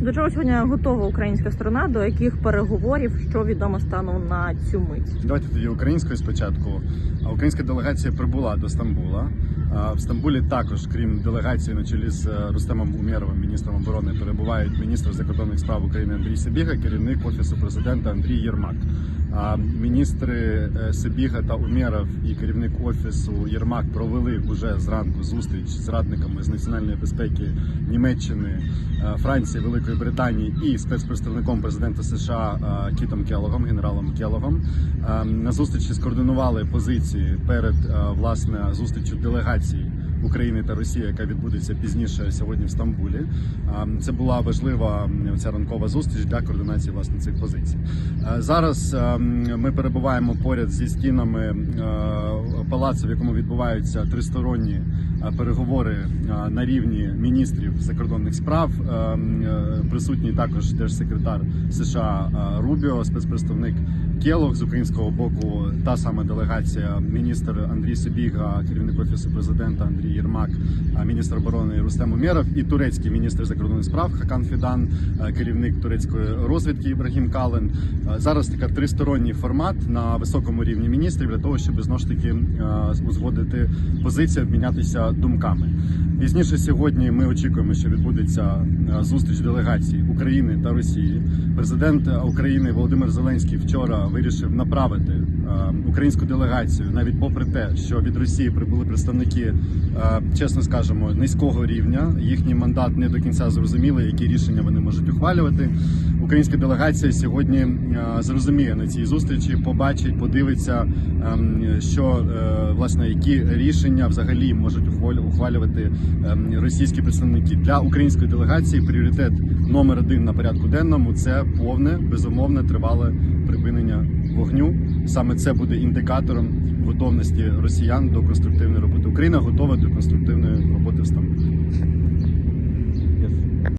До чого сьогодні готова українська сторона? До яких переговорів що відомо станом на цю мить? Давайте тоді українською спочатку. Українська делегація прибула до Стамбула. В Стамбулі також, крім делегації на чолі з е, Рустемом Умєровим, міністром оборони, перебувають міністр закордонних справ України Андрій Сибіга, керівник офісу президента Андрій Єрмак. Міністри е, Сибіга та Умєров і керівник офісу Єрмак провели уже зранку зустріч з радниками з національної безпеки Німеччини, е, Франції, Великої Британії і спецпредставником президента США е, Кітом Келогом, генералом Келогом. Е, На зустрічі скоординували позиції перед власне зустрічю делегації. України та Росії, яка відбудеться пізніше сьогодні в Стамбулі. Це була важлива ця ранкова зустріч для координації власне цих позицій. Зараз ми перебуваємо поряд зі стінами палацу, в якому відбуваються тристоронні переговори на рівні міністрів закордонних справ. Е, Присутній також держсекретар США Рубіо, спецпредставник Келог з українського боку, та сама делегація, міністр Андрій Сибіга, керівник офісу президента Андрій Єрмак, міністр оборони Рустем Умєров і турецький міністр закордонних справ Хакан Фідан, е, керівник турецької розвідки Ібрагім Кален. Е, Зараз така тристоронній формат на високому рівні міністрів для того, щоб знову ж таки е, узгодити позицію, обмінятися думками. Пізніше сьогодні ми очікуємо, що відбудеться е, зустріч делегацій України та Росії. Президент України Володимир Зеленський вчора вирішив направити е, українську делегацію, навіть попри те, що від Росії прибули представники, е, чесно скажемо, низького рівня. Їхній мандат не до кінця зрозуміли, які рішення вони можуть ухвалювати. Українська делегація сьогодні е, зрозуміє на цій зустрічі, побачить, подивиться, ем, що е, власне які рішення взагалі можуть ухвалю- ухвалювати російські представники для української делегації. Пріоритет номер один на порядку денному це повне безумовне тривале припинення вогню. Саме це буде індикатором готовності росіян до конструктивної роботи. Україна готова до конструктивної роботи в Стамбулі.